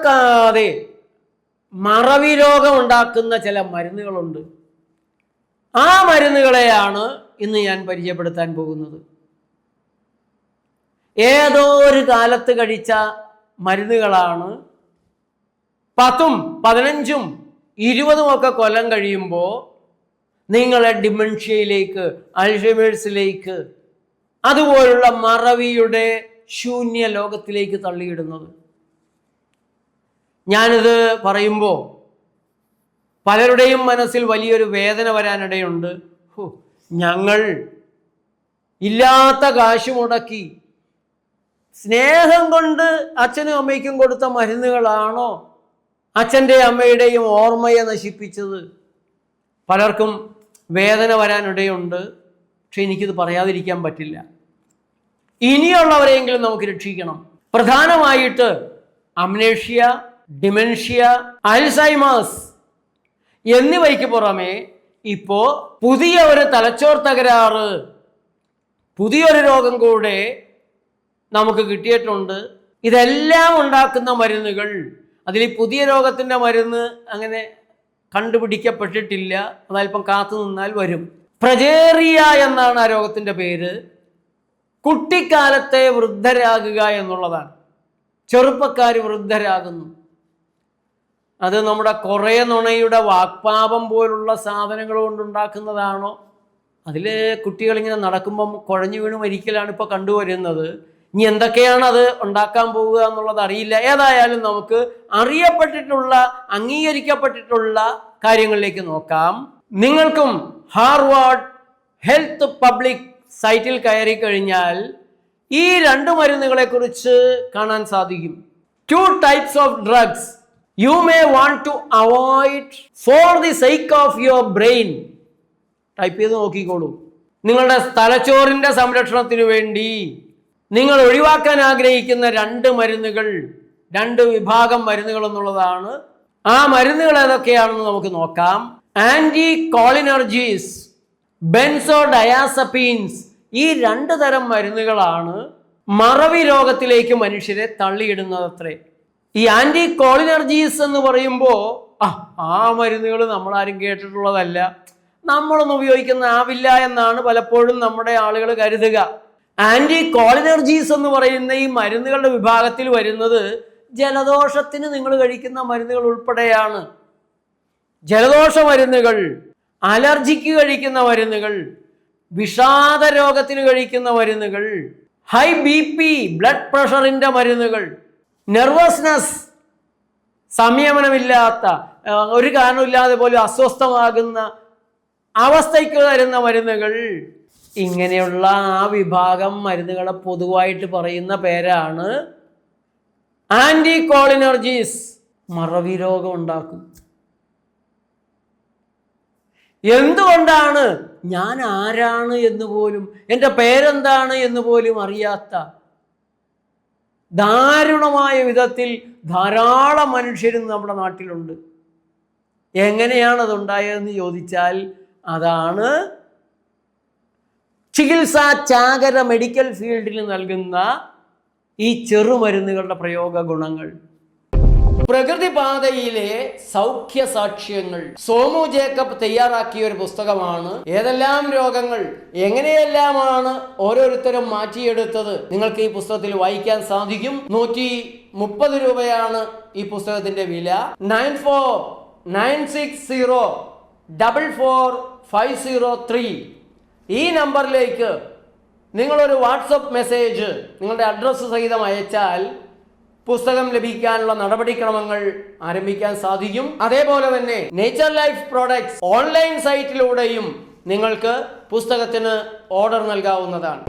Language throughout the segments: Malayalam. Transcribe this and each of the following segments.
ഓർക്കാതെ മറവി രോഗം ഉണ്ടാക്കുന്ന ചില മരുന്നുകളുണ്ട്. ആ മരുന്നുകളെയാണ് ഇന്ന് ഞാൻ പരിചയപ്പെടുത്താൻ പോകുന്നത്. ഏതോ ഒരു കാലത്ത് കഴിച്ച മരുന്നുകളാണ്. പത്തും പതിനഞ്ചും ഇരുപതും ഒക്കെ കൊല്ലം കഴിയുമ്പോൾ നിങ്ങളെ ഡിമെൻഷ്യയിലേക്ക് അൾഷിമേഴ്സിലേക്ക് അതുപോലുള്ള മറവിയുടെ ശൂന്യ ലോകത്തിലേക്ക് തള്ളിയിടുന്നത്. ഞാനിത് പറയുമ്പോൾ പലരുടെയും മനസ്സിൽ വലിയൊരു വേദന വരാനിടയുണ്ട്. ഞങ്ങൾ ഇല്ലാത്ത കാശ് മുടക്കി സ്നേഹം കൊണ്ട് അച്ഛനും അമ്മയ്ക്കും കൊടുത്ത മരുന്നുകളാണോ അച്ഛന്റെ അമ്മയുടെയും ഓർമ്മയെ നശിപ്പിച്ചത്? പലർക്കും വേദന വരാനിടയുണ്ട്. പക്ഷെ എനിക്കിത് പറയാതിരിക്കാൻ പറ്റില്ല. ഇനിയുള്ളവരെയെങ്കിലും നമുക്ക് രക്ഷിക്കണം. പ്രധാനമായിട്ട് അമ്നേഷ്യ ഡിമെൻഷ്യ അൽസൈമാസ് എന്നിവയ്ക്ക് പുറമെ ഇപ്പോൾ പുതിയ ഒരു തലച്ചോർ തകരാറ് പുതിയൊരു രോഗം കൂടെ നമുക്ക് കിട്ടിയിട്ടുണ്ട്. ഇതെല്ലാം ഉണ്ടാക്കുന്ന മരുന്നുകൾ അതിൽ പുതിയ രോഗത്തിന്റെ മരുന്ന് അങ്ങനെ കണ്ടുപിടിക്കപ്പെട്ടിട്ടില്ല. അതല്പം കാത്തു നിന്നാൽ വരും. പ്രജേറിയ എന്നാണ് ആ രോഗത്തിന്റെ പേര്. കുട്ടിക്കാലത്തെ വൃദ്ധരാകുക എന്നുള്ളതാണ്. ചെറുപ്പക്കാർ വൃദ്ധരാകുന്നു. അത് നമ്മുടെ കുറേ നുണയുടെ വാക്പാപം പോലുള്ള സാധനങ്ങൾ കൊണ്ടുണ്ടാക്കുന്നതാണോ? അതിൽ കുട്ടികളിങ്ങനെ നടക്കുമ്പം കുഴഞ്ഞു വീണ് മരിക്കലാണ് ഇപ്പോൾ കണ്ടുവരുന്നത്. ഇനി എന്തൊക്കെയാണ് അത് ഉണ്ടാക്കാൻ പോവുക എന്നുള്ളത് അറിയില്ല. ഏതായാലും നമുക്ക് അറിയപ്പെട്ടിട്ടുള്ള അംഗീകരിക്കപ്പെട്ടിട്ടുള്ള കാര്യങ്ങളിലേക്ക് നോക്കാം. നിങ്ങൾക്കും ഹാർവാർഡ് ഹെൽത്ത് പബ്ലിക് സൈറ്റിൽ കയറി കഴിഞ്ഞാൽ ഈ രണ്ട് മരുന്നുകളെ കുറിച്ച് കാണാൻ സാധിക്കും. Two types of drugs you may want to avoid for the sake of your brain type ചെയ്ത് നോക്കിക്കോളൂ. നിങ്ങളുടെ തലച്ചോറിന്റെ സംരക്ഷണത്തിനു വേണ്ടി നിങ്ങൾ ഒഴിവാക്കാൻ ആഗ്രഹിക്കുന്ന രണ്ട് മരുന്നുകൾ രണ്ട് വിഭാഗം മരുന്നുകൾ എന്നുള്ളതാണ്. ആ മരുന്നുകൾ ഏതൊക്കെയാണെന്ന് നമുക്ക് നോക്കാം. ആന്റി കോളിനർജീസ് ബെൻസോ ഡയാസപ്പീൻസ് ഈ രണ്ട് തരം മരുന്നുകളാണ് മറവി രോഗത്തിലേക്ക് മനുഷ്യരെ തള്ളിയിടുന്നത് അത്രേ ഈ ആന്റി കോളിനർജീസ് എന്ന് പറയുമ്പോൾ ആ ആ മരുന്നുകൾ നമ്മളാരും കേട്ടിട്ടുള്ളതല്ല. നമ്മളൊന്നും ഉപയോഗിക്കുന്ന ആവില്ല എന്നാണ് പലപ്പോഴും നമ്മുടെ ആളുകൾ കരുതുക. ആന്റി കോളിനർജീസ് എന്ന് പറയുന്ന ഈ മരുന്നുകളുടെ വിഭാഗത്തിൽ വരുന്നത് ജലദോഷത്തിന് നിങ്ങൾ കഴിക്കുന്ന മരുന്നുകൾ ഉൾപ്പെടെയാണ്. ജലദോഷ മരുന്നുകൾ അലർജിക്ക് കഴിക്കുന്ന മരുന്നുകൾ വിഷാദ രോഗത്തിന് കഴിക്കുന്ന മരുന്നുകൾ ഹൈ ബി പി ബ്ലഡ് പ്രഷറിന്റെ മരുന്നുകൾ നെർവസ്നെസ് സംയമനമില്ലാത്ത ഒരു കാരണമില്ലാതെ പോലും അസ്വസ്ഥമാകുന്ന അവസ്ഥയ്ക്ക് തരുന്ന മരുന്നുകൾ. ഇങ്ങനെയുള്ള ആ വിഭാഗം മരുന്നുകളെ പൊതുവായിട്ട് പറയുന്ന പേരാണ് ആന്റി കോളിനർജീസ് മറവി രോഗം ഉണ്ടാക്കും. എന്തുകൊണ്ടാണ്? ഞാൻ ആരാണ് എന്ന് പോലും എന്റെ പേരെന്താണ് എന്ന് പോലും അറിയാത്ത ദാരുണമായ വിധത്തിൽ ധാരാളം മനുഷ്യരും നമ്മുടെ നാട്ടിലുണ്ട്. എങ്ങനെയാണ് അതുണ്ടായതെന്ന് ചോദിച്ചാൽ അതാണ് ചികിത്സാ ചാകര മെഡിക്കൽ ഫീൽഡിൽ നൽകുന്ന ഈ ചെറുമരുന്നുകളുടെ പ്രയോഗ ഗുണങ്ങൾ പ്രകൃതിപാതയിലെ സൗഖ്യ സാക്ഷ്യങ്ങൾ സോമു ജേക്കബ് തയ്യാറാക്കിയ ഒരു പുസ്തകമാണ്. ഏതെല്ലാം രോഗങ്ങൾ എങ്ങനെയെല്ലാമാണ് ഓരോരുത്തരും മാറ്റിയെടുത്തത് നിങ്ങൾക്ക് ഈ പുസ്തകത്തിൽ വായിക്കാൻ സാധിക്കും. നൂറ്റി മുപ്പത് രൂപയാണ് ഈ പുസ്തകത്തിന്റെ വില. Nine four nine six zero double four five zero three. ഈ നമ്പറിലേക്ക് നിങ്ങളൊരു വാട്സപ്പ് മെസ്സേജ് നിങ്ങളുടെ അഡ്രസ്സ് സഹിതം അയച്ചാൽ പുസ്തകം ലഭിക്കാനുള്ള നടപടിക്രമങ്ങൾ ആരംഭിക്കാൻ സാധിക്കും. അതേപോലെ തന്നെ നേച്ചർ ലൈഫ് പ്രോഡക്ട്സ് ഓൺലൈൻ സൈറ്റിലൂടെയും നിങ്ങൾക്ക് പുസ്തകത്തിന് ഓർഡർ നൽകാവുന്നതാണ്.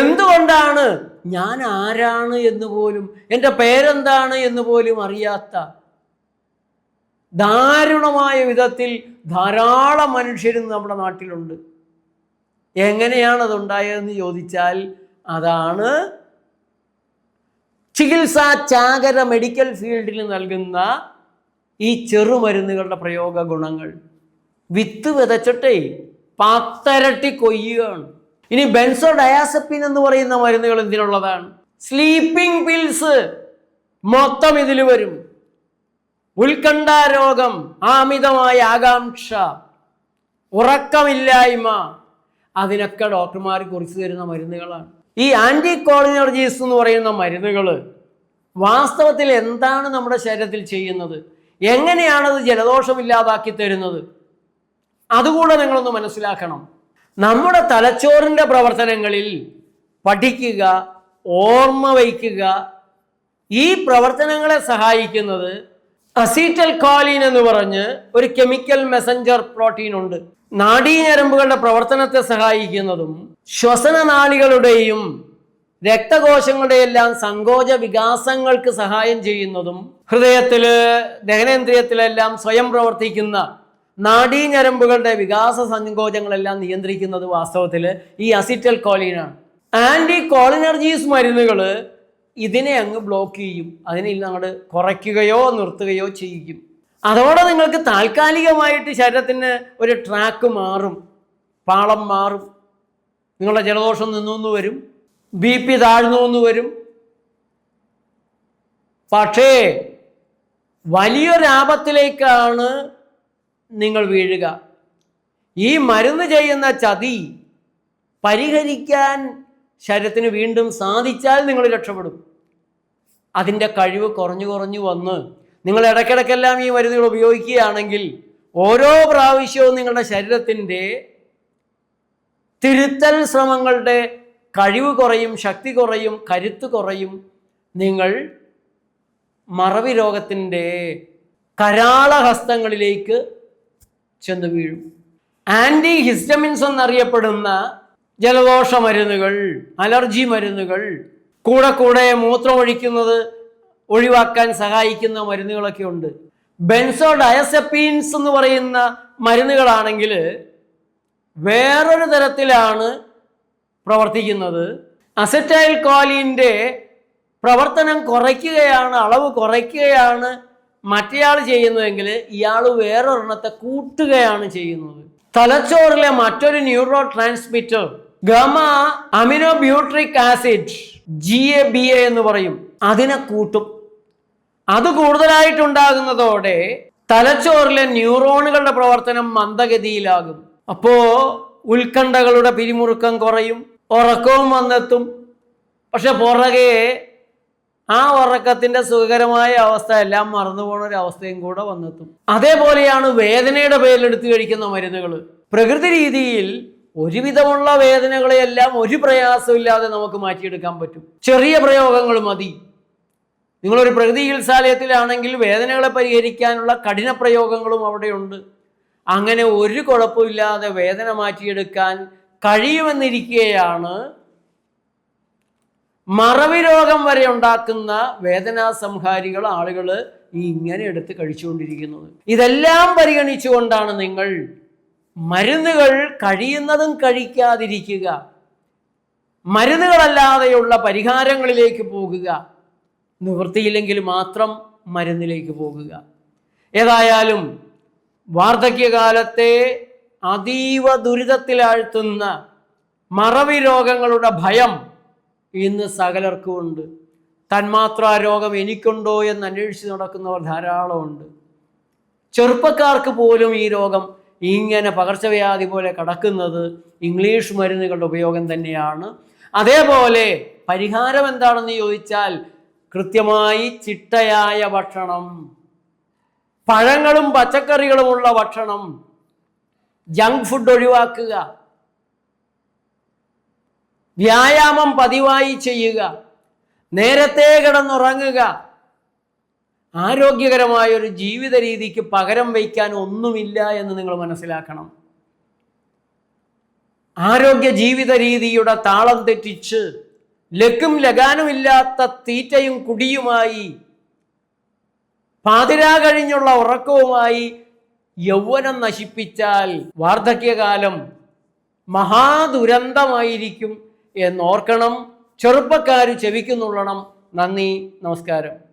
എന്തുകൊണ്ടാണ് ഞാൻ ആരാണ് എന്ന് പോലും എന്റെ പേരെന്താണ് എന്ന് പോലും അറിയാത്ത ദാരുണമായ വിധത്തിൽ ധാരാളം മനുഷ്യരും നമ്മുടെ നാട്ടിലുണ്ട്. എങ്ങനെയാണ് അതുണ്ടായതെന്ന് ചോദിച്ചാൽ അതാണ് ചികിത്സാ ചാകര മെഡിക്കൽ ഫീൽഡിൽ നൽകുന്ന ഈ ചെറുമരുന്നുകളുടെ പ്രയോഗ ഗുണങ്ങൾ വിത്ത് വിതച്ചിട്ടേ പത്തരട്ടി കൊയ്യുകയാണ്. ഇനി ബെൻസോ ഡയാസപ്പിൻ എന്ന് പറയുന്ന മരുന്നുകൾ എന്തിനുള്ളതാണ് സ്ലീപ്പിംഗ് പിൽസ് മൊത്തം ഇതിൽ വരും. ഉത്കണ്ഠ രോഗം അമിതമായ ആകാംക്ഷ ഉറക്കമില്ലായ്മ അതിനൊക്കെ ഡോക്ടർമാർ കുറിച്ച് തരുന്ന മരുന്നുകളാണ്. ഈ ആന്റി കോളിനർജീസ് എന്ന് പറയുന്ന മരുന്നുകൾ വാസ്തവത്തിൽ എന്താണ് നമ്മുടെ ശരീരത്തിൽ ചെയ്യുന്നത്? എങ്ങനെയാണത് ജലദോഷമില്ലാതാക്കി തരുന്നത്? അതുകൂടെ നിങ്ങളൊന്ന് മനസ്സിലാക്കണം. നമ്മുടെ തലച്ചോറിന്റെ പ്രവർത്തനങ്ങളിൽ പഠിക്കുക ഓർമ്മ വയ്ക്കുക ഈ പ്രവർത്തനങ്ങളെ സഹായിക്കുന്നത് അസീറ്റൽ കോലിൻ എന്ന് പറഞ്ഞ് ഒരു കെമിക്കൽ മെസഞ്ചർ പ്രോട്ടീൻ ഉണ്ട്. നാഡീഞരമ്പുകളുടെ പ്രവർത്തനത്തെ സഹായിക്കുന്നതും ശ്വസന നാളികളുടെയും രക്തകോശങ്ങളുടെ എല്ലാം സങ്കോച വികാസങ്ങൾക്ക് സഹായം ചെയ്യുന്നതും ഹൃദയത്തിൽ ദഹനേന്ദ്രിയത്തിലെല്ലാം സ്വയം പ്രവർത്തിക്കുന്ന നാഡീഞരമ്പുകളുടെ വികാസ സങ്കോചങ്ങളെല്ലാം നിയന്ത്രിക്കുന്നത് വാസ്തവത്തിൽ ഈ അസിറ്റൽ കോളിനാണ് ആന്റി കോളിനർജീസ് മരുന്നുകൾ ഇതിനെ അങ്ങ് ബ്ലോക്ക് ചെയ്യും. അതിനെ അങ്ങോട്ട് കുറയ്ക്കുകയോ നിർത്തുകയോ ചെയ്യിക്കും അതോടെ നിങ്ങൾക്ക് താൽക്കാലികമായിട്ട് ശരീരത്തിന് ഒരു ട്രാക്ക് മാറും. പാളം മാറും. നിങ്ങളുടെ ജലദോഷം നിന്നു വരും. ബി പി താഴ്ന്നു എന്ന് വരും. പക്ഷേ വലിയൊരാപത്തിലേക്കാണ് നിങ്ങൾ വീഴുക. ഈ മരുന്ന് ചെയ്യുന്ന ചതി പരിഹരിക്കാൻ ശരീരത്തിന് വീണ്ടും സാധിച്ചാൽ നിങ്ങൾ രക്ഷപ്പെടും. അതിന്റെ കഴിവ് കുറഞ്ഞു കുറഞ്ഞു വന്ന് നിങ്ങൾ ഇടയ്ക്കിടയ്ക്കെല്ലാം ഈ മരുന്നുകൾ ഉപയോഗിക്കുകയാണെങ്കിൽ ഓരോ പ്രാവശ്യവും നിങ്ങളുടെ ശരീരത്തിന്റെ തിരുത്തൽ ശ്രമങ്ങളുടെ കഴിവ് കുറയും ശക്തി കുറയും കരുത്ത് കുറയും. നിങ്ങൾ മറവി രോഗത്തിന്റെ കരാളഹസ്തങ്ങളിലേക്ക് ചെന്ന് വീഴും. ആന്റി ഹിസ്റ്റമിൻസ് എന്നറിയപ്പെടുന്ന ജലദോഷ മരുന്നുകൾ അലർജി മരുന്നുകൾ കൂടെ കൂടെ മൂത്രം ഒഴിക്കുന്നത് ഒഴിവാക്കാൻ സഹായിക്കുന്ന മരുന്നുകളൊക്കെ ഉണ്ട്. ബെൻസോ ഡയസെപ്പീൻസ് എന്ന് പറയുന്ന മരുന്നുകളാണെങ്കിൽ വേറൊരു തരത്തിലാണ് പ്രവർത്തിക്കുന്നത്. അസറ്റൈൽ കോലിന്റെ പ്രവർത്തനം കുറയ്ക്കുകയാണ് അളവ് കുറയ്ക്കുകയാണ് മറ്റേയാൾ ചെയ്യുന്നതെങ്കിൽ ഇയാൾ വേറൊരെണ്ണത്തെ കൂട്ടുകയാണ് ചെയ്യുന്നത്. തലച്ചോറിലെ മറ്റൊരു neurotransmitter gamma amino butyric acid G A B A എന്ന് പറയും. അതിനെ കൂട്ടും. അത് കൂടുതലായിട്ടുണ്ടാകുന്നതോടെ തലച്ചോറിലെ ന്യൂറോണുകളുടെ പ്രവർത്തനം മന്ദഗതിയിലാകും. അപ്പോ ഉത്കണ്ഠകളുടെ പിരിമുറുക്കം കുറയും ഉറക്കവും വന്നെത്തും. പക്ഷെ പുറകെ ആ ഉറക്കത്തിന്റെ സുഖകരമായ അവസ്ഥ എല്ലാം മറന്നു പോണ ഒരു അവസ്ഥയും കൂടെ വന്നെത്തും. അതേപോലെയാണ് വേദനയുടെ പേരിലെടുത്ത് കഴിക്കുന്ന മരുന്നുകൾ പ്രകൃതി രീതിയിൽ ഒരുവിധമുള്ള വേദനകളെയെല്ലാം ഒരു പ്രയാസമില്ലാതെ നമുക്ക് മാറ്റിയെടുക്കാൻ പറ്റും. ചെറിയ പ്രയോഗങ്ങൾ മതി. നിങ്ങളൊരു പ്രകൃതി ചികിത്സാലയത്തിലാണെങ്കിൽ വേദനകളെ പരിഹരിക്കാനുള്ള കഠിന പ്രയോഗങ്ങളും അവിടെയുണ്ട്. അങ്ങനെ ഒരു കുഴപ്പമില്ലാതെ വേദന മാറ്റിയെടുക്കാൻ കഴിയുമെന്നിരിക്കുകയാണ് മറവി രോഗം വരെ ഉണ്ടാക്കുന്ന വേദനാ സംഹാരികൾ ആളുകൾ ഇങ്ങനെ എടുത്ത് കഴിച്ചുകൊണ്ടിരിക്കുന്നത്. ഇതെല്ലാം പരിഗണിച്ചുകൊണ്ടാണ് നിങ്ങൾ മരുന്നുകൾ കഴിയുന്നതും കഴിക്കാതിരിക്കുക. മരുന്നുകളല്ലാതെയുള്ള പരിഹാരങ്ങളിലേക്ക് പോകുക. നിവൃത്തിയില്ലെങ്കിൽ മാത്രം മരുന്നിലേക്ക് പോകുക. ഏതായാലും വാർദ്ധക്യകാലത്തെ അതീവ ദുരിതത്തിലാഴ്ത്തുന്ന മറവി രോഗങ്ങളുടെ ഭയം ഇന്ന് സകലർക്കും ഉണ്ട്. തന്മാത്രാ രോഗം എനിക്കുണ്ടോ എന്ന് അന്വേഷിച്ച് നടക്കുന്നവർ ധാരാളമുണ്ട്. ചെറുപ്പക്കാർക്ക് പോലും ഈ രോഗം ഇങ്ങനെ പകർച്ചവ്യാധി പോലെ കടക്കുന്നത് ഇംഗ്ലീഷ് മരുന്നുകളുടെ ഉപയോഗം തന്നെയാണ്. അതേപോലെ പരിഹാരം എന്താണെന്ന് ചോദിച്ചാൽ കൃത്യമായി ചിട്ടയായ ഭക്ഷണം പഴങ്ങളും പച്ചക്കറികളുമുള്ള ഭക്ഷണം ജങ്ക് ഫുഡ് ഒഴിവാക്കുക വ്യായാമം പതിവായി ചെയ്യുക നേരത്തെ കിടന്നുറങ്ങുക ആരോഗ്യകരമായ ഒരു ജീവിത രീതിക്ക് പകരം വയ്ക്കാൻ ഒന്നുമില്ല എന്ന് നിങ്ങൾ മനസ്സിലാക്കണം. ആരോഗ്യ ജീവിത രീതിയുടെ താളം തെറ്റിച്ച് ലക്കും ലഗാനുമില്ലാത്ത തീറ്റയും കുടിയുമായി പാതിരാ കഴിഞ്ഞുള്ള ഉറക്കവുമായി യൗവനം നശിപ്പിച്ചാൽ വാർദ്ധക്യകാലം മഹാദുരന്തമായിരിക്കും എന്നോർക്കണം. ചെറുപ്പക്കാർ ചെവിക്കുന്നുള്ളണം നന്ദി നമസ്കാരം.